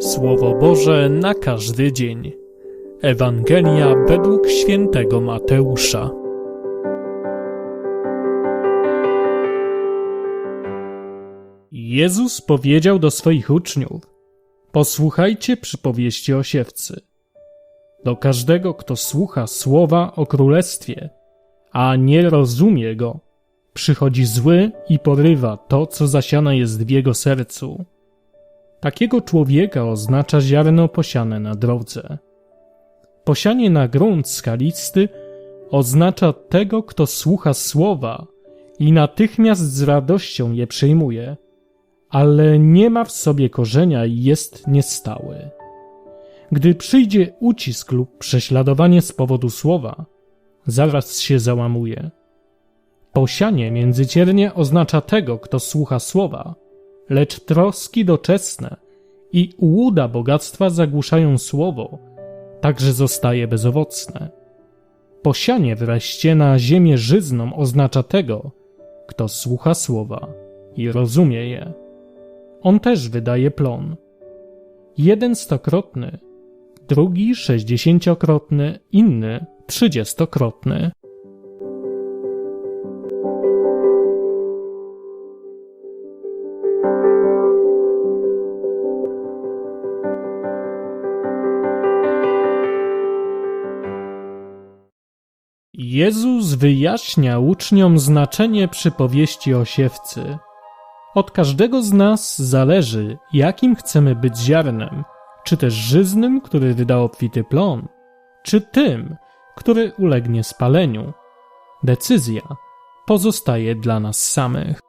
Słowo Boże na każdy dzień. Ewangelia według świętego Mateusza. Jezus powiedział do swoich uczniów: Posłuchajcie przypowieści o siewcy. Do każdego, kto słucha słowa o królestwie, a nie rozumie go, przychodzi zły i porywa to, co zasiane jest w jego sercu. Takiego człowieka oznacza ziarno posiane na drodze. Posianie na grunt skalisty oznacza tego, kto słucha słowa i natychmiast z radością je przyjmuje, ale nie ma w sobie korzenia i jest niestały. Gdy przyjdzie ucisk lub prześladowanie z powodu słowa, zaraz się załamuje. Posianie międzyciernie oznacza tego, kto słucha słowa, lecz troski doczesne i ułuda bogactwa zagłuszają słowo, także zostaje bezowocne. Posianie wreszcie na ziemię żyzną oznacza tego, kto słucha słowa i rozumie je. On też wydaje plon. Jeden stokrotny, drugi sześćdziesięciokrotny, inny trzydziestokrotny. Jezus wyjaśnia uczniom znaczenie przypowieści o siewcy. Od każdego z nas zależy, jakim chcemy być ziarnem, czy też żyznym, który wyda obfity plon, czy tym, który ulegnie spaleniu. Decyzja pozostaje dla nas samych.